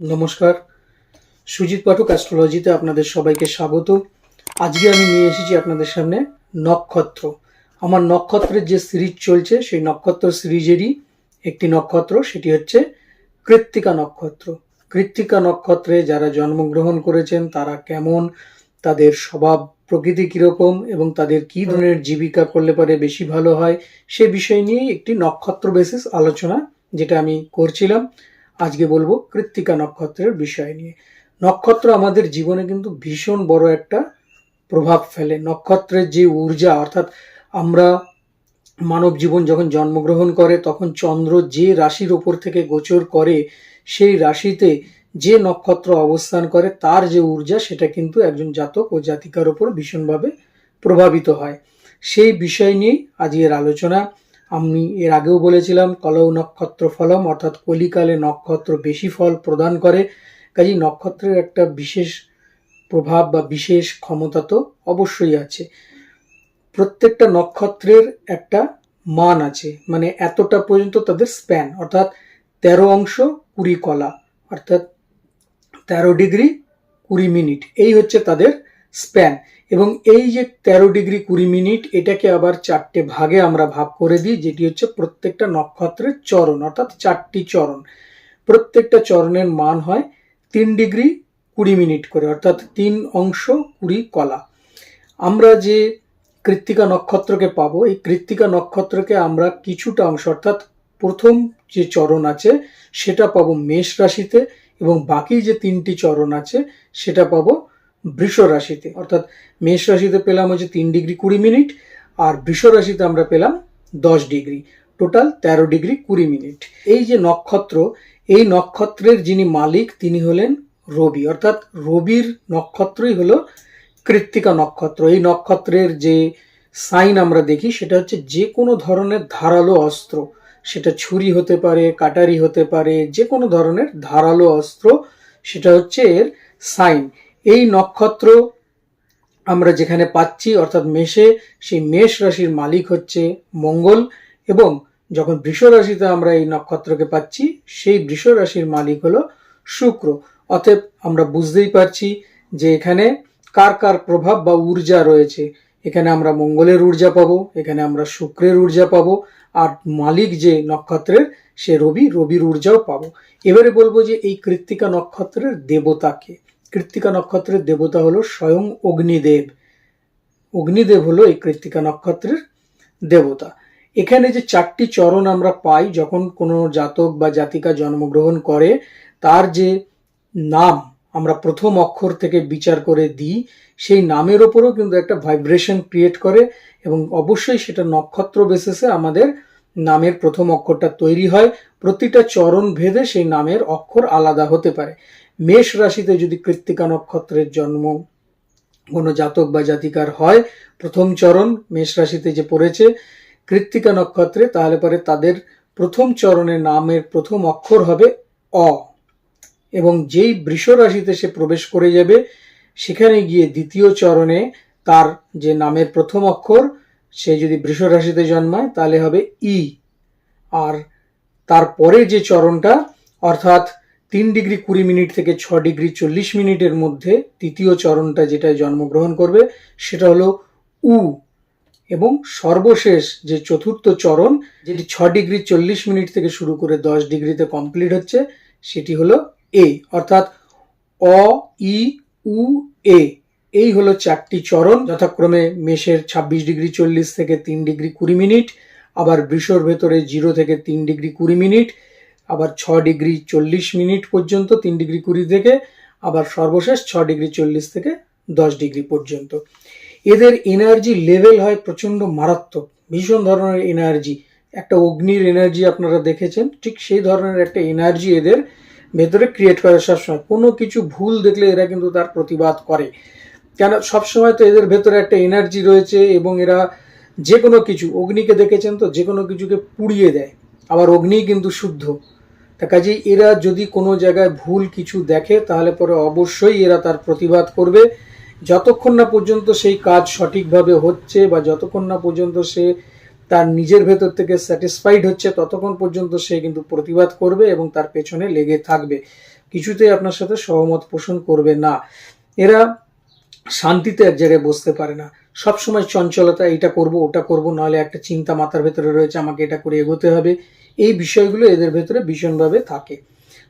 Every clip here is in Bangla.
নমস্কার। সুজিত পাঠক অ্যাস্ট্রোলজিতে আপনাদের সবাইকে স্বাগত। আজকে আমি নিয়ে এসেছি আপনাদের সামনে নক্ষত্র। আমার নক্ষত্রের যে সিরিজ চলছে, সেই নক্ষত্র সিরিজেরই একটি নক্ষত্র, সেটি হচ্ছে কৃত্তিকা নক্ষত্র। কৃত্তিকা নক্ষত্রে যারা জন্মগ্রহণ করেছেন, তারা কেমন? তাদের স্বভাব প্রকৃতি কীরকম? এবং তাদের কী ধরনের জীবিকা করলে পারে বেশি ভালো হয়? সে বিষয় নিয়েই একটি নক্ষত্র বেসিস আলোচনা, যেটা আমি করছিলাম। আজকে বলব কৃত্তিকা নক্ষত্রের বিষয় নিয়ে। নক্ষত্র আমাদের জীবনে কিন্তু ভীষণ বড় একটা প্রভাব ফেলে। নক্ষত্রের যে ঊর্জা, অর্থাৎ আমরা মানব জীবন যখন জন্মগ্রহণ করে, তখন চন্দ্র যে রাশির ওপর থেকে গোচর করে, সেই রাশিতে যে নক্ষত্র অবস্থান করে, তার যে ঊর্জা, সেটা কিন্তু একজন জাতক ও জাতিকার ওপর ভীষণভাবে প্রভাবিত হয়। সেই বিষয় নিয়েই আজকের আলোচনা। আমি এর আগেও বলেছিলাম, কলৌ নক্ষত্র ফলম, অর্থাৎ কলিকালে নক্ষত্র বেশি ফল প্রদান করে। কাজেই নক্ষত্রের একটা বিশেষ প্রভাব বা বিশেষ ক্ষমতা তো অবশ্যই আছে। প্রত্যেকটা নক্ষত্রের একটা মান আছে মানে এতটা পর্যন্ত তাদের স্প্যান অর্থাৎ তেরো অংশ কুড়ি কলা, অর্থাৎ তেরো ডিগ্রি কুড়ি মিনিট এই হচ্ছে তাদের স্প্যান। এবং এই যে তেরো ডিগ্রি কুড়ি মিনিট, এটাকে আবার চারটে ভাগে আমরা ভাগ করে দিই, যেটি হচ্ছে প্রত্যেকটা নক্ষত্রের চরণ, অর্থাৎ চারটি চরণ। প্রত্যেকটা চরণের মান হয় তিন ডিগ্রি কুড়ি মিনিট করে, অর্থাৎ তিন অংশ কুড়ি কলা। আমরা যে কৃত্তিকা নক্ষত্রকে পাবো, এই কৃত্তিকা নক্ষত্রকে আমরা কিছুটা অংশ, অর্থাৎ প্রথম যে চরণ আছে, সেটা পাবো মেষ রাশিতে, এবং বাকি যে তিনটি চরণ আছে, সেটা পাবো বৃষ রাশিতে, অর্থাৎ মেষ রাশিতে পেলাম হচ্ছে তিন ডিগ্রি কুড়ি মিনিট, আর বৃষ রাশিতে আমরা পেলাম দশ ডিগ্রি। টোটাল তেরো ডিগ্রি কুড়ি মিনিট। এই যে নক্ষত্র, এই নক্ষত্রের যিনি মালিক, তিনি হলেন রবি। অর্থাৎ রবির নক্ষত্রই হলো কৃত্তিকা নক্ষত্র। এই নক্ষত্রের যে সাইন আমরা দেখি, সেটা হচ্ছে যে কোনো ধরনের ধারালো অস্ত্র। সেটা ছুরি হতে পারে, কাটারি হতে পারে, যে কোনো ধরনের ধারালো অস্ত্র, সেটা হচ্ছে এর সাইন। এই নক্ষত্র আমরা যেখানে পাচ্ছি, অর্থাৎ মেষে, সেই মেষ রাশির মালিক হচ্ছে মঙ্গল এবং যখন বৃষ রাশিতে আমরা এই নক্ষত্রকে পাচ্ছি, সেই বৃষ রাশির মালিক হলো শুক্র। অতএব আমরা বুঝতেই পারছি যে এখানে কার কার প্রভাব বা ঊর্জা রয়েছে। এখানে আমরা মঙ্গলের ঊর্জা পাবো, এখানে আমরা শুক্রের ঊর্জা পাবো, আর মালিক যে নক্ষত্রের, সে রবি, রবির ঊর্জাও পাবো। এবারে বলব যে এই কৃত্তিকা নক্ষত্রের দেবতাকে কৃত্তিকা নক্ষত্রের দেবতা হলো স্বয়ং অগ্নিদেব। অগ্নিদেব হলো এই কৃত্তিকা নক্ষত্রের দেবতা। এখানে যে চারটি চরণ আমরা পাই, যখন কোনো জাতক বা জাতিকা জন্মগ্রহণ করে, তার যে নাম আমরা প্রথম অক্ষর থেকে বিচার করে দিই, সেই নামের ওপরও কিন্তু একটা ভাইব্রেশন ক্রিয়েট করে এবং অবশ্যই সেটা নক্ষত্র বেসিসে আমাদের নামের প্রথম অক্ষরটা তৈরি হয়। প্রতিটা চরণ ভেদে সেই নামের অক্ষর আলাদা হতে পারে। মেষ রাশিতে যদি কৃত্তিকা নক্ষত্রের জন্ম কোনো জাতক বা জাতিকার হয়, প্রথম চরণ মেষ রাশিতে যে পড়েছে, কৃত্তিকা নক্ষত্রে, তাহলে পরে তাদের প্রথম চরণের নামের প্রথম অক্ষর হবে অ। এবং যেই বৃষ রাশিতে সে প্রবেশ করে যাবে, সেখানে গিয়ে দ্বিতীয় চরণে তার যে নামের প্রথম অক্ষর, সে যদি বৃষ রাশিতে জন্মায়, তাহলে হবে ই। আর তারপরে যে চরণটা, অর্থাৎ তিন ডিগ্রি কুড়ি মিনিট থেকে ছ ডিগ্রি চল্লিশ মিনিটের মধ্যে তৃতীয় চরণটা যেটা জন্মগ্রহণ করবে, সেটা হলো উ এবং সর্বশেষ যে চতুর্থ চরণ, যেটি ছ ডিগ্রি চল্লিশ মিনিট থেকে শুরু করে দশ ডিগ্রিতে কমপ্লিট হচ্ছে, সেটি হলো এ। অর্থাৎ অ, ই, উ, এ, এই হলো চারটি চরণ, যথাক্রমে মেষের ছাব্বিশ ডিগ্রি চল্লিশ থেকে তিন ডিগ্রি কুড়ি মিনিট, আবার বৃষর ভেতরে জিরো থেকে তিন ডিগ্রি কুড়ি মিনিট আবার ছ ডিগ্রি চল্লিশ মিনিট পর্যন্ত, তিন ডিগ্রি কুড়ি থেকে আবার সর্বশেষ ছ ডিগ্রি চল্লিশ থেকে দশ ডিগ্রি পর্যন্ত। এদের এনার্জি লেভেল হয় প্রচণ্ড মারাত্মক। ভীষণ ধরনের এনার্জি। একটা অগ্নির এনার্জি আপনারা দেখেছেন, ঠিক সেই ধরনের একটা এনার্জি এদের ভেতরে ক্রিয়েট করে সবসময়। কোনো কিছু ভুল দেখলে এরা কিন্তু তার প্রতিবাদ করে। কেন, সবসময় তো এদের ভেতরে একটা এনার্জি রয়েছে এবং এরা যে কোনো কিছু, অগ্নিকে দেখেছেন তো যে কোনো কিছুকে পুড়িয়ে দেয়। আবার অগ্নি কিন্তু শুদ্ধ। তা কাজেই এরা যদি কোনো জায়গায় ভুল কিছু দেখে, তাহলে পরে অবশ্যই এরা তার প্রতিবাদ করবে। যতক্ষণ না পর্যন্ত সেই কাজ সঠিকভাবে হচ্ছে বা যতক্ষণ না পর্যন্ত সে তার নিজের ভেতর থেকে স্যাটিসফাইড হচ্ছে, ততক্ষণ পর্যন্ত সে কিন্তু প্রতিবাদ করবে এবং তার পেছনে লেগে থাকবে। কিছুতেই আপনার সাথে সহমত পোষণ করবে না। এরা শান্তিতে এক জায়গায় বসতে পারে না। সবসময় চঞ্চলতা এটা করব, ওটা করব, নাহলে একটা চিন্তা মাথার ভেতরে রয়েছে, আমাকে এটা করে এগোতে হবে। এই বিষয়গুলো এদের ভেতরে ভীষণভাবে থাকে।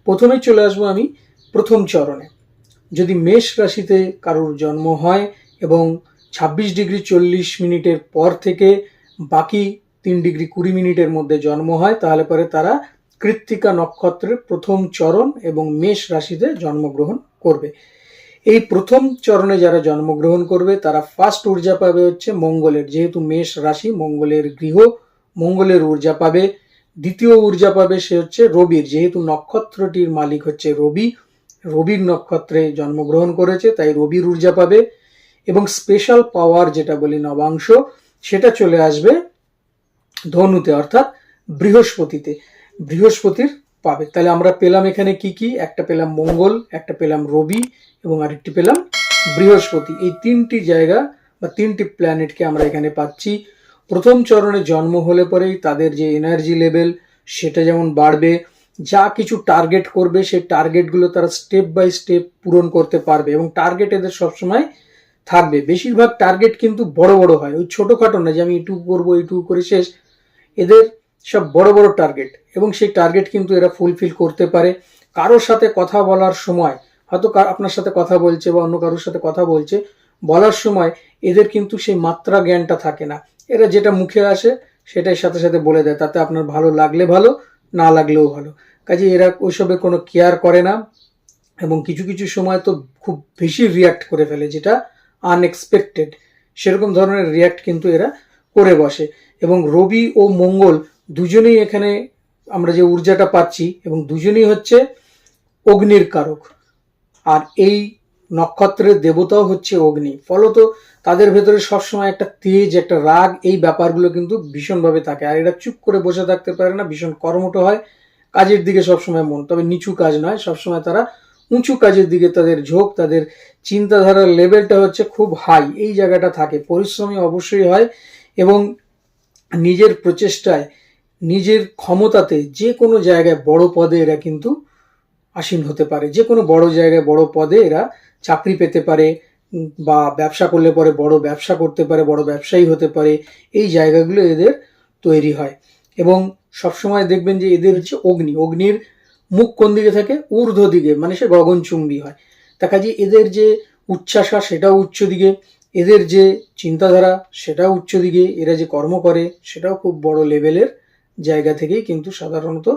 প্রথমেই চলে আসব আমি প্রথম চরণে। যদি মেষ রাশিতে কারোর জন্ম হয় এবং ছাব্বিশ ডিগ্রি চল্লিশ মিনিটের পর থেকে বাকি তিন ডিগ্রি কুড়ি মিনিটের মধ্যে জন্ম হয়, তাহলে পরে তারা কৃত্তিকা নক্ষত্রের প্রথম চরণ এবং মেষ রাশিতে জন্মগ্রহণ করবে। এই প্রথম চরণে যারা জন্মগ্রহণ করবে, তারা ফার্স্ট ঊর্জা পাবে হচ্ছে মঙ্গলের। যেহেতু মেষ রাশি মঙ্গলের গৃহ, মঙ্গলের ঊর্জা পাবে। দ্বিতীয় ঊর্জা পাবে সে হচ্ছে রবির। যেহেতু নক্ষত্রটির মালিক হচ্ছে রবি, রবির নক্ষত্রে জন্মগ্রহণ করেছে, তাই রবির ঊর্জা পাবে। এবং স্পেশাল পাওয়ার যেটা বলি নবাংশ, সেটা চলে আসবে ধনুতে, অর্থাৎ বৃহস্পতিতে। বৃহস্পতির পাবে। তাহলে আমরা পেলাম এখানে কি কি? একটা পেলাম মঙ্গল, একটা পেলাম রবি এবং আরেকটি পেলাম বৃহস্পতি। এই তিনটি জায়গা বা তিনটি প্ল্যানেটকে আমরা এখানে পাচ্ছি। প্রথম চরণে জন্ম হলে পরেই তাদের যে এনার্জি লেভেল সেটা যেমন বাড়বে, যা কিছু টার্গেট করবে সেই টার্গেটগুলো তারা স্টেপ বাই স্টেপ পূরণ করতে পারবে এবং টার্গেট এদের সবসময় থাকবে। বেশিরভাগ টার্গেট কিন্তু বড় বড় হয়। ওই ছোটোখাটো না যে আমি এইটুকু করব এইটুকু করে শেষ। এদের সব বড় বড় টার্গেট এবং সেই টার্গেট কিন্তু এরা ফুলফিল করতে পারে। কারোর সাথে কথা বলার সময়, হয়তো আপনার সাথে কথা বলছে বা অন্য কারোর সাথে কথা বলছে, বলার সময় এদের কিন্তু সেই মাত্রা জ্ঞানটা থাকে না। এরা যেটা মুখে আসে সেটাই সাথে সাথে বলে দেয়, তাতে আপনার ভালো লাগলে ভালো, না লাগলেও ভালো। কাজে এরা ওইসবে কোনো কেয়ার করে না এবং কিছু কিছু সময় তো খুব বেশি রিয়াক্ট করে ফেলে, যেটা আনএক্সপেক্টেড সেরকম ধরনের রিয়াক্ট কিন্তু এরা করে বসে। এবং রবি ও মঙ্গল দুজনেই এখানে আমরা যে ঊর্জাটা পাচ্ছি এবং দুজনেই হচ্ছে অগ্নির কারক। আর এই নক্ষত্রের দেবতাও হচ্ছে অগ্নি। ফলত তাদের ভেতরে সবসময় একটা তেজ, একটা রাগ, এই ব্যাপারগুলো কিন্তু ভীষণভাবে থাকে। আর এরা চুপ করে বসে থাকতে পারে না, ভীষণ কর্মঠ হয়, কাজের দিকে সবসময় মন। তবে নিচু কাজ নয়, সবসময় তারা উঁচু কাজের দিকে তাদের ঝোঁক, তাদের চিন্তাধারার লেভেলটা হচ্ছে খুব হাই, এই জায়গাটা থাকে। পরিশ্রমী অবশ্যই হয় এবং নিজের প্রচেষ্টায়, নিজের ক্ষমতাতে যে কোনো জায়গায় বড় পদে এরা কিন্তু আসীন হতে পারে। যে কোনো বড় জায়গায়, বড় পদে এরা চাকরি পেতে পারে, বা ব্যবসা করলে পরে বড় ব্যবসা করতে পারে, বড় ব্যবসায়ী হতে পারে, এই জায়গাগুলো এদের তৈরি হয়। এবং সবসময় দেখবেন যে এদের হচ্ছে অগ্নি। অগ্নির মুখ কোন দিকে থাকে? ঊর্ধ্ব দিকে মানে সে গগনচুম্বী হয়। তা কাজে এদের যে উচ্ছ্বাসা, সেটাও উচ্চ দিকে। এদের যে চিন্তাধারা, সেটাও উচ্চ দিকে। এরা যে কর্ম করে, সেটাও খুব বড় লেভেলের জায়গা থেকেই কিন্তু সাধারণত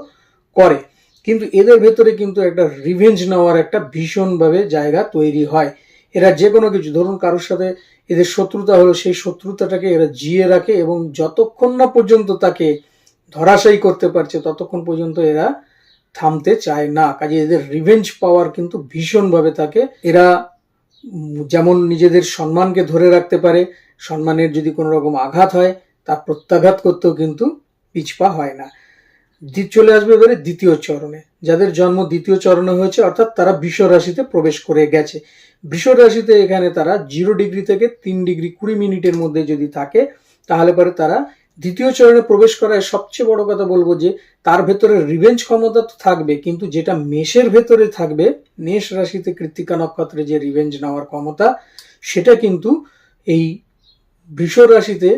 করে। কিন্তু এদের ভেতরে কিন্তু একটা রিভেঞ্জ নেওয়ার একটা ভীষণভাবে জায়গা তৈরি হয়। এরা যে কোনো কিছু, ধরুন কারোর সাথে এদের শত্রুতা হলো, সেই শত্রুতাটাকে এরা জিয়ে রাখে এবং যতক্ষণ না পর্যন্ত তাকে ধরাশায়ী করতে পারছে, ততক্ষণ পর্যন্ত এরা থামতে চায় না। কাজে এদের রিভেঞ্জ পাওয়ার কিন্তু ভীষণভাবে থাকে। এরা যেমন নিজেদের সম্মানকে ধরে রাখতে পারে, সম্মানের যদি কোনো রকম আঘাত হয়, তার প্রত্যাঘাত করতেও কিন্তু পিছপা হয় না। চলে আসবে এবারে দ্বিতীয় চরণে। যাদের জন্ম দ্বিতীয় চরণে হয়েছে, অর্থাৎ তারা বৃষ রাশিতে প্রবেশ করে গেছে। বৃষ রাশিতে এখানে তারা জিরো ডিগ্রি থেকে তিন ডিগ্রি কুড়ি মিনিটের মধ্যে যদি থাকে, তাহলে পরে তারা দ্বিতীয় চরণে প্রবেশ করায় সবচেয়ে বড় কথা বলব যে, তার ভেতরে রিভেঞ্জ ক্ষমতা তো থাকবে, কিন্তু যেটা মেষের ভেতরে থাকবে, মেষ রাশিতে কৃত্তিকা নক্ষত্রে যে রিভেঞ্জ নেওয়ার ক্ষমতা, সেটা কিন্তু এই বৃষ রাশিতে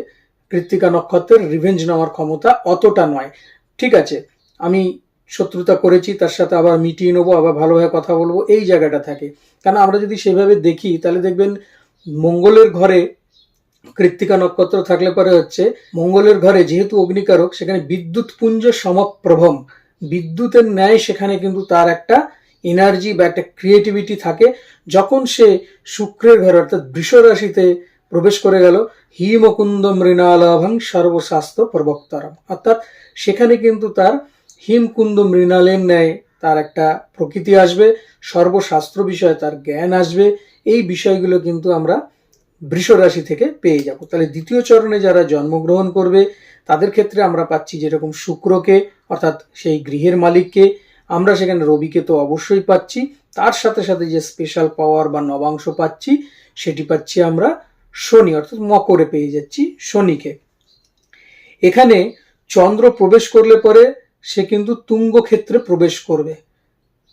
কৃত্তিকা নক্ষত্রের রিভেঞ্জ নেওয়ার ক্ষমতা অতটা নয়। ঠিক আছে, আমি শত্রুতা করেছি, তার সাথে আবার মিটিয়ে নেব, আবার ভালোভাবে কথা বলব, এই জায়গাটা থাকে। কারণ আমরা যদি সেভাবে দেখি, তাহলে দেখবেন মঙ্গলের ঘরে কৃত্তিকা নক্ষত্র থাকলে পরে হচ্ছে, মঙ্গলের ঘরে যেহেতু অগ্নিকারক, সেখানে বিদ্যুৎ পুঞ্জ সমপ্রভম। বিদ্যুতের ন্যায় সেখানে কিন্তু তার একটা এনার্জি বা একটা ক্রিয়েটিভিটি থাকে। যখন সে শুক্রের ঘরে, অর্থাৎ বৃষ রাশিতে প্রবেশ করে গেল। হিমকুন্দ মৃণালাভং সর্বশাস্ত্র প্রবক্তারম। অর্থাৎ সেখানে কিন্তু তার হিমকুন্দ মৃণালের ন্যায় তার একটা প্রকৃতি আসবে, সর্বশাস্ত্র বিষয়ে তার জ্ঞান আসবে। এই বিষয়গুলো কিন্তু আমরা বৃষ রাশি থেকে পেয়ে যাব। তাহলে দ্বিতীয় চরণে যারা জন্মগ্রহণ করবে, তাদের ক্ষেত্রে আমরা পাচ্ছি যেরকম শুক্রকে, অর্থাৎ সেই গৃহের মালিককে। আমরা সেখানে রবিকে তো অবশ্যই পাচ্ছি। তার সাথে সাথে যে স্পেশাল পাওয়ার বা নবাংশ পাচ্ছি, সেটি পাচ্ছি আমরা শনি, অর্থাৎ মকরে পেয়ে যাচ্ছি শনিকে। এখানে চন্দ্র প্রবেশ করলে পরে সে কিন্তু তুঙ্গ ক্ষেত্রে প্রবেশ করবে।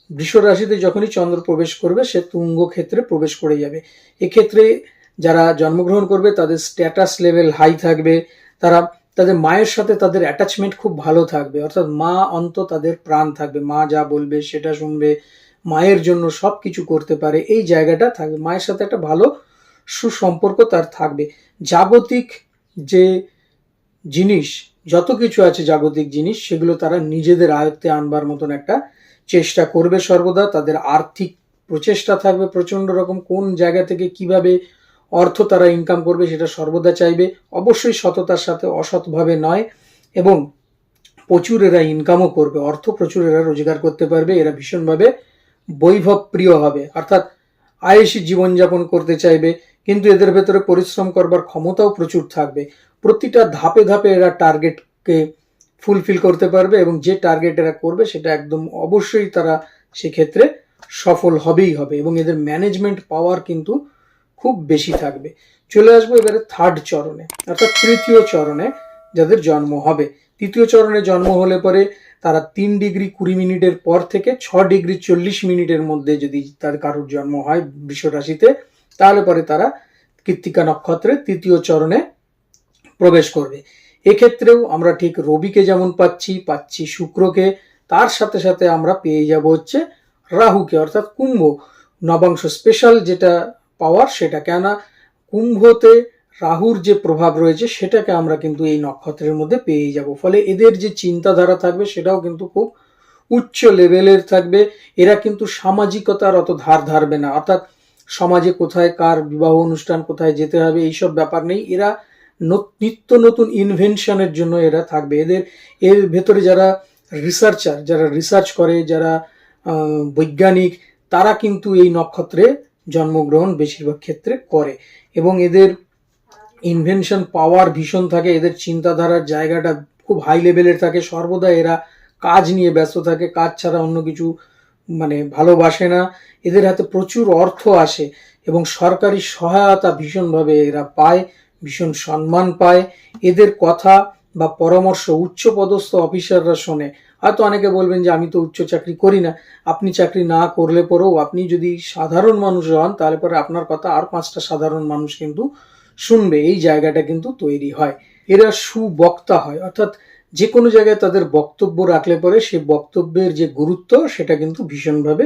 বৃষ রাশিতে যখনই চন্দ্র প্রবেশ করবে, সে তুঙ্গ ক্ষেত্রে প্রবেশ করে যাবে। এক্ষেত্রে যারা জন্মগ্রহণ করবে, তাদের স্ট্যাটাস লেভেল হাই থাকবে, তারা তাদের মায়ের সাথে তাদের অ্যাটাচমেন্ট খুব ভালো থাকবে। অর্থাৎ মা অন্ত তাদের প্রাণ থাকবে। মা যা বলবে, সেটা শুনবে, মায়ের জন্য সব কিছু করতে পারে। এই জায়গাটা থাকবে। মায়ের সাথে একটা ভালো সুসম্পর্ক তার থাকবে। জাগতিক যে জিনিস, যত কিছু আছে জাগতিক জিনিস, সেগুলো তারা নিজেদের আয়ত্তে আনবার মতন একটা চেষ্টা করবে সর্বদা। তাদের আর্থিক প্রচেষ্টা থাকবে প্রচণ্ড রকম, কোন জায়গা থেকে কীভাবে অর্থ তারা ইনকাম করবে সেটা সর্বদা চাইবে। অবশ্যই সততার সাথে অসৎভাবে নয় এবং প্রচুর এরা ইনকামও করবে। অর্থ প্রচুর এরা রোজগার করতে পারবে, এরা ভীষণভাবে বৈভব প্রিয় হবে। অর্থাৎ আয়েসি জীবনযাপন করতে চাইবে কিন্তু এদের ভেতরে পরিশ্রম করবার ক্ষমতাও প্রচুর থাকবে। প্রতিটা ধাপে ধাপে এরা টার্গেটকে ফুলফিল করতে পারবে এবং যে টার্গেট এরা করবে সেটা একদম অবশ্যই তারা সেক্ষেত্রে সফল হবেই হবে এবং এদের ম্যানেজমেন্ট পাওয়ার কিন্তু খুব বেশি থাকবে। চলে আসব এবারে থার্ড চরণে, অর্থাৎ তৃতীয় চরণে যাদের জন্ম হবে। তৃতীয় চরণে জন্ম হলে পরে তারা তিন ডিগ্রি কুড়ি মিনিটের পর থেকে ছ ডিগ্রি চল্লিশ মিনিটের মধ্যে যদি তার কারোর জন্ম হয় বৃষ রাশিতে তাহলে পরে তারা কৃত্তিকা নক্ষত্রে তৃতীয় চরণে প্রবেশ করবে। এক্ষেত্রেও আমরা ঠিক রবিকে যেমন পাচ্ছি পাচ্ছি শুক্রকে, তার সাথে সাথে আমরা পেয়ে যাব হচ্ছে রাহুকে, অর্থাৎ কুম্ভ। নবাংশ স্পেশাল যেটা পাওয়ার সেটা কেননা কুম্ভতে রাহুর যে প্রভাব রয়েছে সেটাকে আমরা কিন্তু এই নক্ষত্রের মধ্যে পেয়ে যাব। ফলে এদের যে চিন্তাধারা থাকবে সেটাও কিন্তু খুব উচ্চ লেভেলের থাকবে। এরা কিন্তু সামাজিকতার অত ধার ধারবে না। অর্থাৎ সমাজে কোথায় কার বিবাহ অনুষ্ঠান, কোথায় যেতে হবে, এইসব ব্যাপার নেই। এরা নিত্য নতুন ইনভেনশনের জন্য এরা থাকবে। এদের, এর ভেতরে যারা রিসার্চার যারা রিসার্চ করে, যারা বৈজ্ঞানিক, তারা কিন্তু এই নক্ষত্রে জন্মগ্রহণ বেশিরভাগ ক্ষেত্রে করে। এবং এদের ইনভেনশন পাওয়ার ভীষণ থাকে, এদের চিন্তাধারার জায়গাটা খুব হাই লেভেলের থাকে। সর্বদা এরা কাজ নিয়ে ব্যস্ত থাকে, কাজ ছাড়া অন্য কিছু মানে ভালোবাসে না, এদের হাতে প্রচুর অর্থ আসে এবং সরকারি সহায়তা ভীষণভাবে এরা পায়, ভীষণ সম্মান পায়। এদের কথা বা পরামর্শ উচ্চপদস্থ অফিসাররা শোনে। হয়তো অনেকে বলবেন যে, আমি তো উচ্চ চাকরি করি না। আপনি চাকরি না করলে পরেও আপনি যদি সাধারণ মানুষ হন, তাহলে পরে আপনার কথা আর পাঁচটা সাধারণ মানুষ কিন্তু শুনবে। এই জায়গাটা কিন্তু তৈরি হয়। এরা সুবক্তা হয়। অর্থাৎ যে কোনো জায়গায় তাদের বক্তব্য রাখলে পরে সে বক্তব্যের যে গুরুত্ব, সেটা কিন্তু ভীষণভাবে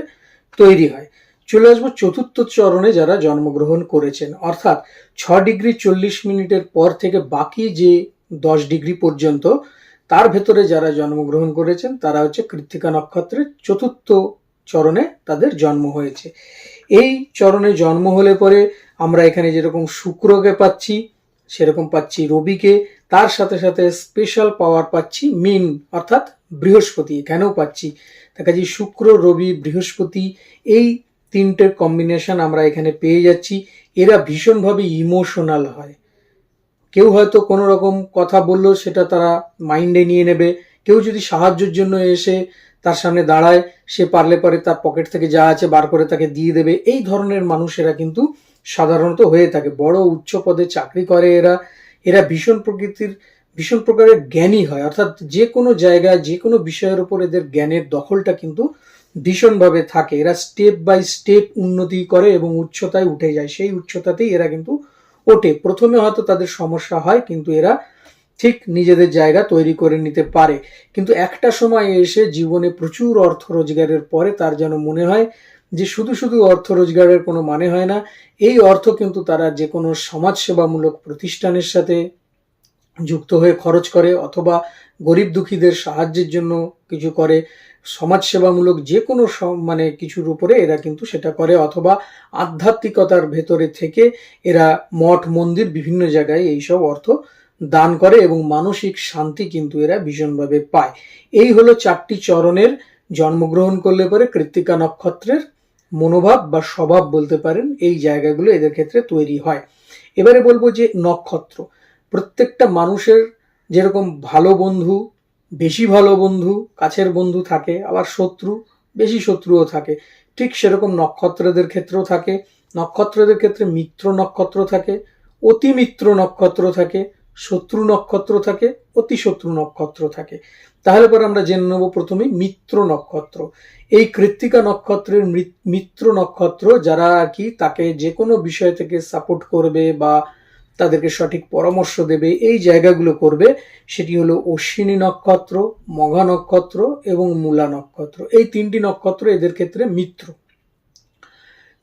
তৈরি হয়। চলে আসব চতুর্থ চরণে যারা জন্মগ্রহণ করেছেন। অর্থাৎ ছ ডিগ্রি চল্লিশ মিনিটের পর থেকে বাকি যে দশ ডিগ্রি পর্যন্ত, তার ভেতরে যারা জন্মগ্রহণ করেছেন, তারা হচ্ছে কৃত্তিকা নক্ষত্রের চতুর্থ চরণে তাদের জন্ম হয়েছে। এই চরণে জন্ম হলে পরে আমরা এখানে যেরকম শুক্রকে পাচ্ছি সেরকম পাচ্ছি রবিকে, তার সাথে সাথে স্পেশাল পাওয়ার পাচ্ছি মিন, অর্থাৎ বৃহস্পতি, এখানেও পাচ্ছি। দেখা কাজে শুক্র, রবি, বৃহস্পতি, এই তিনটের কম্বিনেশন আমরা এখানে পেয়ে যাচ্ছি। এরা ভীষণভাবে ইমোশনাল হয়। কেউ হয়তো কোনো রকম কথা বলল, সেটা তারা মাইন্ডে নিয়ে নেবে। কেউ যদি সাহায্যের জন্য এসে তার সামনে দাঁড়ায়, সে পারলে পরে তার পকেট থেকে যা আছে বার করে তাকে দিয়ে দেবে। এই ধরনের মানুষেরা কিন্তু সাধারণত হয়ে থাকে। বড় উচ্চ পদে চাকরি করে এরা। এরা ভীষণ প্রকৃতির, ভীষণ প্রকারের জ্ঞানী হয়। অর্থাৎ যে কোনো জায়গায়, যে কোনো বিষয়ের উপর এদের জ্ঞানের দখলটা কিন্তু ভীষণভাবে থাকে। এরা স্টেপ বাই স্টেপ উন্নতি করে এবং উচ্চতায় উঠে যায়। সেই উচ্চতাতেই এরা কিন্তু ওঠে। প্রথমে হয়তো তাদের সমস্যা হয়, কিন্তু এরা ঠিক নিজেদের জায়গা তৈরি করে নিতে পারে। কিন্তু একটা সময় এসে জীবনে প্রচুর অর্থ রোজগারের পরে তার যেন মনে হয় যে শুধু শুধু অর্থ রোজগারের কোনো মানে হয় না, এই অর্থ কিন্তু তারা যে কোনো সমাজসেবামূলক প্রতিষ্ঠানের সাথে যুক্ত হয়ে খরচ করে অথবা গরিব দুঃখীদের সাহায্যের জন্য কিছু করে, সমাজসেবামূলক যে কোনো মানে কিছুর উপরে এরা কিন্তু সেটা করে অথবা আধ্যাত্মিকতার ভেতরে থেকে এরা মঠ, মন্দির বিভিন্ন জায়গায় এইসব অর্থ দান করে এবং মানসিক শান্তি কিন্তু এরা ভীষণভাবে পায়। এই হলো চারটি চরণের জন্মগ্রহণ করলে পরে কৃত্তিকা নক্ষত্রের মনোভাব বা স্বভাব বলতে পারেন, এই জায়গাগুলো এদের ক্ষেত্রে তৈরি হয়। এবারে বলব যে নক্ষত্র। প্রত্যেকটা মানুষের যেরকম ভালো বন্ধু, বেশি ভালো বন্ধু, কাছের বন্ধু থাকে, আবার শত্রু, বেশি শত্রুও থাকে। ঠিক সেরকম নক্ষত্রদের ক্ষেত্রেও থাকে। নক্ষত্রদের ক্ষেত্রে মিত্র নক্ষত্র থাকে, অতিমিত্র নক্ষত্র থাকে, শত্রু নক্ষত্র থাকে অতি শত্রু নক্ষত্র থাকে। তাহলে পরে আমরা জেনে নেব প্রথমে মিত্র নক্ষত্র। এই কৃত্তিকা নক্ষত্রের মিত্র নক্ষত্র যারা আর কি তাকে যে কোনো বিষয় থেকে সাপোর্ট করবে বা তাদেরকে সঠিক পরামর্শ দেবে, এই জায়গাগুলো করবে, সেটি হলো অশ্বিনী নক্ষত্র, মঘা নক্ষত্র এবং মূলা নক্ষত্র। এই তিনটি নক্ষত্র এদের ক্ষেত্রে মিত্র।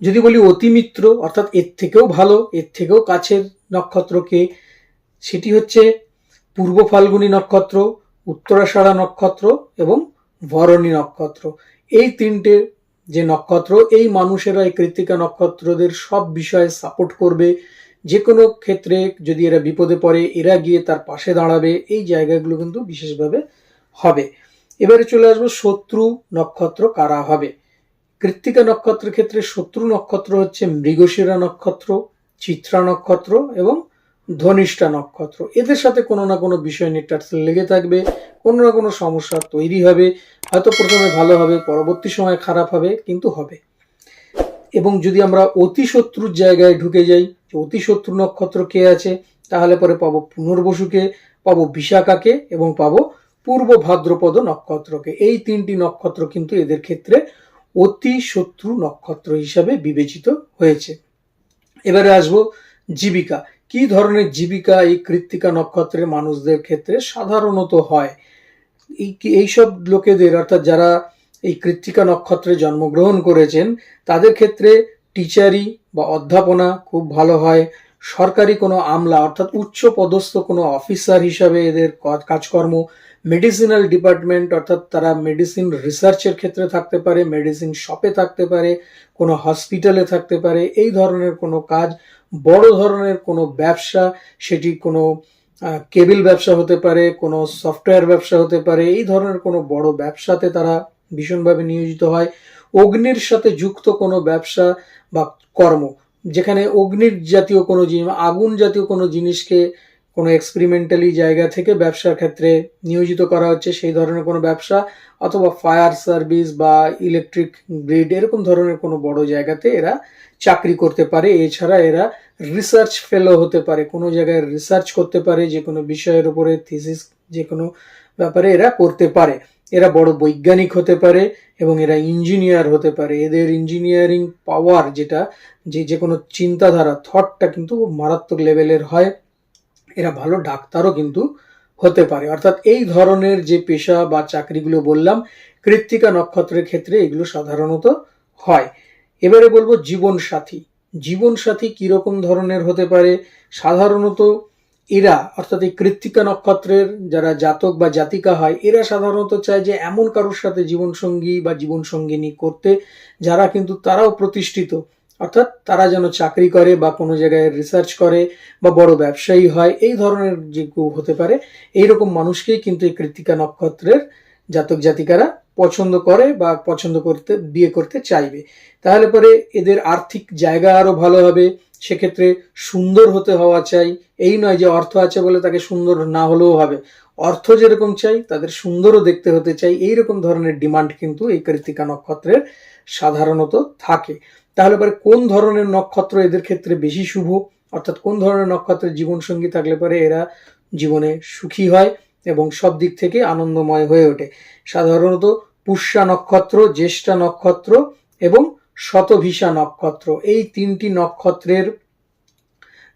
যদি বলি অতিমিত্র অর্থাৎ এর থেকেও ভালো, এর থেকেও কাছের নক্ষত্রকে, সেটি হচ্ছে পূর্ব ফাল্গুনী নক্ষত্র উত্তরাষাঢ়া নক্ষত্র এবং ভরণী নক্ষত্র। এই তিনটে যে নক্ষত্র, এই মানুষেরা এই কৃত্তিকা নক্ষত্রদের সব বিষয়ে সাপোর্ট করবে। যে কোনো ক্ষেত্রে যদি এরা বিপদে পড়ে, এরা গিয়ে তার পাশে দাঁড়াবে। এই জায়গাগুলো কিন্তু বিশেষভাবে হবে। এবারে চলে আসব, শত্রু নক্ষত্র কারা হবে? কৃত্তিকা নক্ষত্রের ক্ষেত্রে শত্রু নক্ষত্র হচ্ছে মৃগশিরা নক্ষত্র, চিত্রা নক্ষত্র এবং ধনিষ্ঠা নক্ষত্র। এদের সাথে কোনো না কোনো বিষয় নিয়ে টাটসেল লেগে থাকবে, কোনো না কোনো সমস্যা তৈরি হবে, হয়তো প্রথমে ভালো হবে, পরবর্তী সময় খারাপ হবে, কিন্তু হবে। এবং যদি আমরা অতি শত্রুর জায়গায় ঢুকে যাই, যে অতি শত্রু নক্ষত্র কে আছে, তাহলে পরে পাবো পুনর্বসুকে, পাবো বিশাখাকে এবং পাবো পূর্ব ভাদ্রপদ নক্ষত্রকে। এই তিনটি নক্ষত্র কিন্তু এদের ক্ষেত্রে অতি শত্রু নক্ষত্র হিসাবে বিবেচিত হয়েছে। এবারে আসব জীবিকা। কি ধরনের জীবিকা এই কৃত্তিকা নক্ষত্রের মানুষদের ক্ষেত্রে সাধারণত হয়? এই এইসব লোকেদের অর্থাৎ যারা এই কৃত্তিকা নক্ষত্রে জন্মগ্রহণ করেছেন, তাদের ক্ষেত্রে টিচারি বা অধ্যাপনা খুব ভালো হয়। সরকারি কোনো আমলা অর্থাৎ উচ্চ পদস্থ কোনো অফিসার হিসাবে এদের কাজকর্ম, মেডিসিনাল ডিপার্টমেন্ট অর্থাৎ তারা মেডিসিন রিসার্চের ক্ষেত্রে থাকতে পারে, মেডিসিন শপে থাকতে পারে, কোনো হসপিটালে থাকতে পারে, এই ধরনের কোনো কাজ বড় ধরনের কোনো ব্যবসা, সেটি কোনো কেবিল ব্যবসা হতে পারে, কোনো সফটওয়্যার ব্যবসা হতে পারে, এই ধরনের কোনো বড় ব্যবসাতে তারা ভীষণভাবে নিয়োজিত হয়। অগ্নির সাথে যুক্ত কোনো ব্যবসা বা কর্ম, যেখানে অগ্নির জাতীয় কোনো জিনিস, আগুন জাতীয় কোনো জিনিসকে কোনো এক্সপেরিমেন্টালি জায়গা থেকে ব্যবসার ক্ষেত্রে নিয়োজিত করা হচ্ছে সেই ধরনের কোনো ব্যবসা অথবা ফায়ার সার্ভিস বা ইলেকট্রিক গ্রিড এরকম ধরনের কোনো বড় জায়গাতে এরা চাকরি করতে পারে। এছাড়া এরা রিসার্চ ফেলো হতে পারে, কোনো জায়গায় রিসার্চ করতে পারে, যে কোনো বিষয়ের উপরে থিসিস যে কোনো ব্যাপারে এরা করতে পারে। এরা বড় বৈজ্ঞানিক হতে পারে এবং এরা ইঞ্জিনিয়ার হতে পারে। এদের ইঞ্জিনিয়ারিং পাওয়ার যেটা, যে যে কোনো চিন্তাধারা থটটা কিন্তু মারাত্মক লেভেলের হয়। এরা ভালো ডাক্তারও কিন্তু হতে পারে। অর্থাৎ এই ধরনের যে পেশা বা চাকরিগুলো বললাম, কৃত্তিকা নক্ষত্রের ক্ষেত্রে এগুলো সাধারণত হয়। এবারে বলব জীবন সাথী জীবন সাথী কীরকম ধরনের হতে পারে? সাধারণত এরা, অর্থাৎ এই কৃত্তিকা নক্ষত্রের যারা জাতক বা জাতিকা হয়, এরা সাধারণত চায় যে এমন কারোর সাথে জীবনসঙ্গী বা জীবনসঙ্গিনী করতে, যারা কিন্তু তারাও প্রতিষ্ঠিত। অর্থাৎ তারা যেন চাকরি করে বা কোনো জায়গায় রিসার্চ করে বা বড় ব্যবসায়ী হয়, এই ধরনের যে হতে পারে, এইরকম মানুষকেই কিন্তু এই কৃত্তিকা নক্ষত্রের জাতক জাতিকারা পছন্দ করে বা পছন্দ করতে, বিয়ে করতে চাইবে। তাহলে পরে এদের আর্থিক জায়গা আরও ভালো হবে, সেক্ষেত্রে সুন্দর হতে হওয়া চাই। এই নয় যে অর্থ আছে বলে তাকে সুন্দর না হলেও হবে। অর্থ যেরকম চাই, তাদের সুন্দরও দেখতে হতে চাই। এই রকম ধরনের ডিমান্ড কিন্তু এই কৃত্তিকা নক্ষত্রের সাধারণত থাকে। তাহলে পরে কোন ধরনের নক্ষত্র এদের ক্ষেত্রে বেশি শুভ? অর্থাৎ কোন ধরনের নক্ষত্রের জীবনসঙ্গী থাকলে পরে এরা জীবনে সুখী হয় এবং সব দিক থেকে আনন্দময় হয়ে ওঠে? সাধারণত পুষ্যা নক্ষত্র, জ্যেষ্ঠা নক্ষত্র এবং শতভিসা নক্ষত্র। এই তিনটি নক্ষত্রের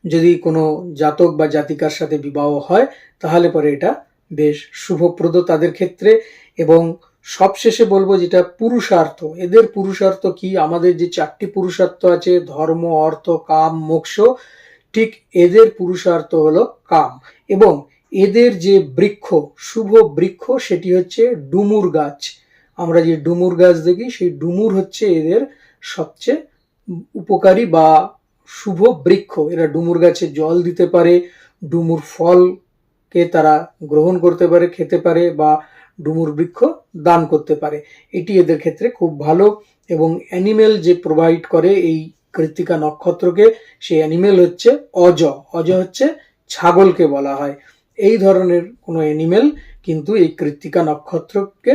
যদি কোনো জাতক বা জাতিকার সাথে বিবাহ হয়, তাহলে পরে এটা বেশ শুভপ্রদ তাদের ক্ষেত্রে এবং সবশেষে বলব যেটা পুরুষার্থ। এদের পুরুষার্থ কি? আমাদের যে চারটি পুরুষার্থ আছে, ধর্ম, অর্থ, কাম, মোক্ষ, ঠিক এদের পুরুষার্থ হলো কাম। এবং এদের যে বৃক্ষ, শুভ বৃক্ষ, সেটি হচ্ছে ডুমুর গাছ। আমরা যে ডুমুর গাছ দেখি, সেই ডুমুর হচ্ছে এদের সবচেয়ে উপকারী বা শুভ বৃক্ষ। এরা ডুমুর গাছে জল দিতে পারে, ডুমুর ফলকে তারা গ্রহণ করতে পারে, খেতে পারে বা ডুমুর বৃক্ষ দান করতে পারে। এটি এদের ক্ষেত্রে খুব ভালো এবং অ্যানিমেল যে প্রোভাইড করে এই কৃত্তিকা নক্ষত্রকে, সেই অ্যানিমেল হচ্ছে অজ অজ হচ্ছে ছাগলকে বলা হয়। এই ধরনের কোনো অ্যানিমেল কিন্তু এই কৃত্তিকা নক্ষত্রকে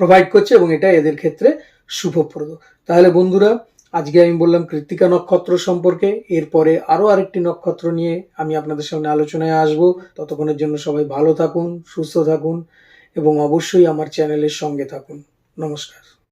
প্রোভাইড করছে এবং এটা এদের ক্ষেত্রে শুভপ্রদ। তাহলে বন্ধুরা, আজকে আমি বললাম কৃত্তিকা নক্ষত্র সম্পর্কে। এরপরে আরও আরেকটি নক্ষত্র নিয়ে আমি আপনাদের সামনে আলোচনায় আসব। ততক্ষণের জন্য সবাই ভালো থাকুন, সুস্থ থাকুন। এবং অবশ্যই আমার চ্যানেলের সঙ্গে থাকুন। নমস্কার।